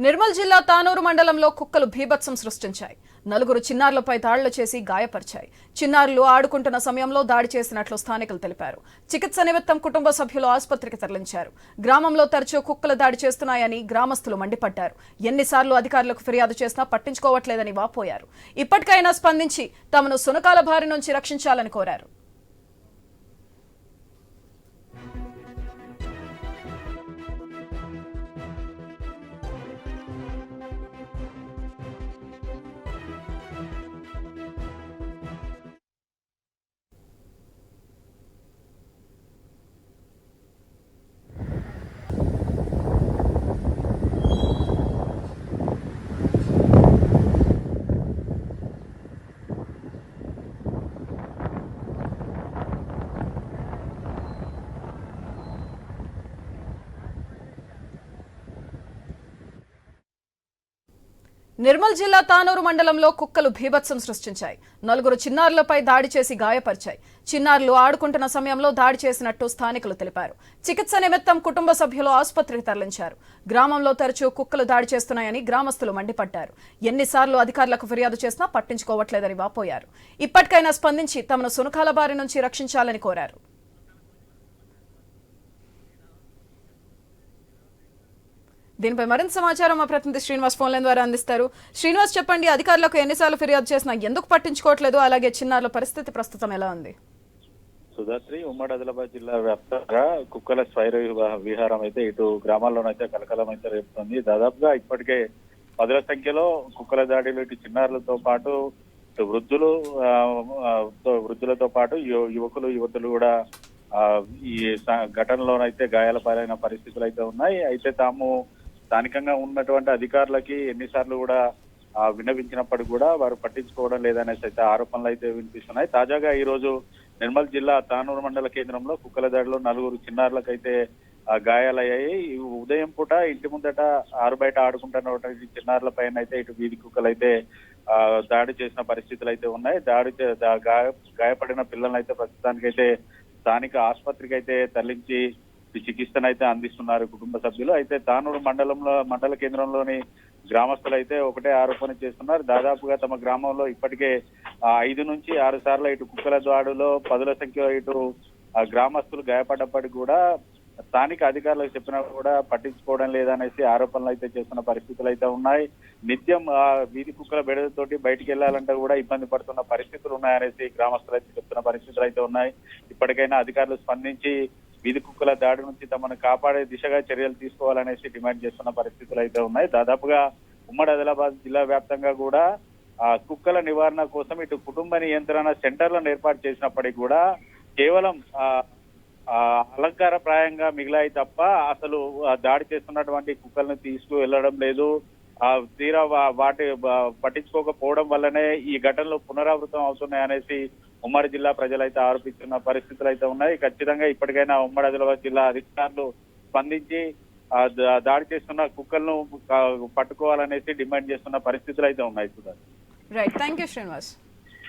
నిర్మల్ జిల్లా తానూరు మండలంలో కుక్కలు భీభత్సం సృష్టించాయి. నలుగురు చిన్నారులపై దాడులు చేసి గాయపరిచాయి. చిన్నారులు ఆడుకుంటున్న సమయంలో దాడి చేసినట్లు స్థానికులు తెలిపారు. చికిత్స నిమిత్తం కుటుంబ సభ్యులు ఆసుపత్రికి తరలించారు. గ్రామంలో తరచూ కుక్కలు దాడి చేస్తున్నాయని గ్రామస్తులు మండిపడ్డారు. ఎన్నిసార్లు అధికారులకు ఫిర్యాదు చేసినా పట్టించుకోవట్లేదని వాపోయారు. ఇప్పటికైనా స్పందించి తమను సునకాల బారి నుంచి రక్షించాలని కోరారు. నిర్మల్ జిల్లా తానూరు మండలంలో కుక్కలు భీభత్సం సృష్టించాయి. నలుగురు చిన్నారులపై దాడి చేసి గాయపరిచాయి. చిన్నారులు ఆడుకుంటున్న సమయంలో దాడి చేసినట్టు స్థానికులు తెలిపారు. చికిత్స నిమిత్తం కుటుంబ సభ్యులు ఆసుపత్రికి తరలించారు. గ్రామంలో తరచూ కుక్కలు దాడి చేస్తున్నాయని గ్రామస్తులు మండిపడ్డారు. ఎన్నిసార్లు అధికారులకు ఫిర్యాదు చేసినా పట్టించుకోవట్లేదని వాపోయారు. ఇప్పటికైనా స్పందించి తమను సునకాల బారి నుంచి రక్షించాలని కోరారు. దీనిపై మరింత సమాచారం మా ప్రతినిధి శ్రీనివాస్ ఫోన్ ద్వారా అందిస్తారు. శ్రీనివాస్ చెప్పండి అధికారులకు ఎన్నిసార్లు ఫిర్యాదు చేసినా ఎందుకు పట్టించుకోవట్లేదు? అలాగే చిన్నారుల పరిస్థితి ప్రస్తుతం ఎలా ఉంది? సుధాత్రి ఉమ్మడి ఆదిలాబాద్ జిల్లా వ్యాప్తంగా కుక్కల స్వైర విహారం అయితే ఇటు గ్రామాల్లోనైతే కలకలం అయితే రేపుతుంది. దాదాపుగా ఇప్పటికే పదుల సంఖ్యలో కుక్కల దాడిలు ఇటు చిన్నారులతో పాటు ఇటు వృద్ధులు తో- వృద్ధులతో పాటు యువకులు యువతులు కూడా ఈ ఘటనలోనైతే గాయాల పాలైన పరిస్థితులు అయితే ఉన్నాయి. అయితే తాము స్థానికంగా ఉన్నటువంటి అధికారులకి ఎన్నిసార్లు కూడా ఆ, విన్నవించినప్పటికీ కూడా వారు పట్టించుకోవడం లేదనేసి అయితే ఆరోపణలు అయితే వినిపిస్తున్నాయి. తాజాగా ఈ రోజు నిర్మల్ జిల్లా తానూరు మండల కేంద్రంలో కుక్కల దాడిలో నలుగురు చిన్నారులకైతే గాయాలయ్యాయి. ఉదయం పూట ఇంటి ముందట ఆరు బయట ఆడుకుంటున్నటువంటి చిన్నారుల పైన అయితే ఇటు వీధి కుక్కలు అయితే దాడి చేసిన పరిస్థితులు అయితే ఉన్నాయి. దాడి గాయ గాయపడిన పిల్లలైతే అయితే ప్రస్తుతానికైతే స్థానిక ఆసుపత్రికి అయితే తరలించి చికిత్సను అయితే అందిస్తున్నారు కుటుంబ సభ్యులు. అయితే తానూరు మండలంలో మండల కేంద్రంలోని గ్రామస్తులు అయితే ఒకటే ఆరోపణ చేస్తున్నారు. దాదాపుగా తమ గ్రామంలో ఇప్పటికే ఐదు నుంచి ఆరు సార్లు ఇటు కుక్కల దాడులో పదుల సంఖ్య ఇటు ఆ, గ్రామస్తులు గాయపడ్డప్పటికీ కూడా స్థానిక అధికారులకు చెప్పినా కూడా పట్టించుకోవడం లేదనేసి ఆరోపణలు అయితే చేస్తున్న పరిస్థితులు అయితే ఉన్నాయి. నిత్యం ఆ వీధి కుక్కల బెడదతోటి బయటికి వెళ్ళాలంటే కూడా ఇబ్బంది పడుతున్న పరిస్థితులు ఉన్నాయనేసి గ్రామస్తులు అయితే చెప్తున్న పరిస్థితులు అయితే ఉన్నాయి. ఇప్పటికైనా అధికారులు స్పందించి వీధి కుక్కల దాడి నుంచి తమను కాపాడే దిశగా చర్యలు తీసుకోవాలనేసి డిమాండ్ చేస్తున్న పరిస్థితులు అయితే ఉన్నాయి. దాదాపుగా ఉమ్మడి ఆదిలాబాద్ జిల్లా వ్యాప్తంగా కూడా ఆ కుక్కల నివారణ కోసం ఇటు కుటుంబ నియంత్రణ సెంటర్లను ఏర్పాటు చేసినప్పటికీ కూడా కేవలం ఆ అలంకార ప్రాయంగా మిగిలాయి తప్ప అసలు దాడి చేస్తున్నటువంటి కుక్కలను తీసుకు వెళ్ళడం లేదు. ఆ తీరా వాటి పట్టించుకోకపోవడం వల్లనే ఈ ఘటనలు పునరావృతం అవుతున్నాయి అనేసి ఉమ్మడి జిల్లా ప్రజలైతే ఆరోపిస్తున్న పరిస్థితులు అయితే ఉన్నాయి. ఖచ్చితంగా ఇప్పటికైనా ఉమ్మడి ఆదిలాబాద్ జిల్లా అధికారులు స్పందించి దాడి చేస్తున్న కుక్కలను పట్టుకోవాలనేసి డిమాండ్ చేస్తున్న పరిస్థితులు అయితే ఉన్నాయి Sudha right thank you Srinivas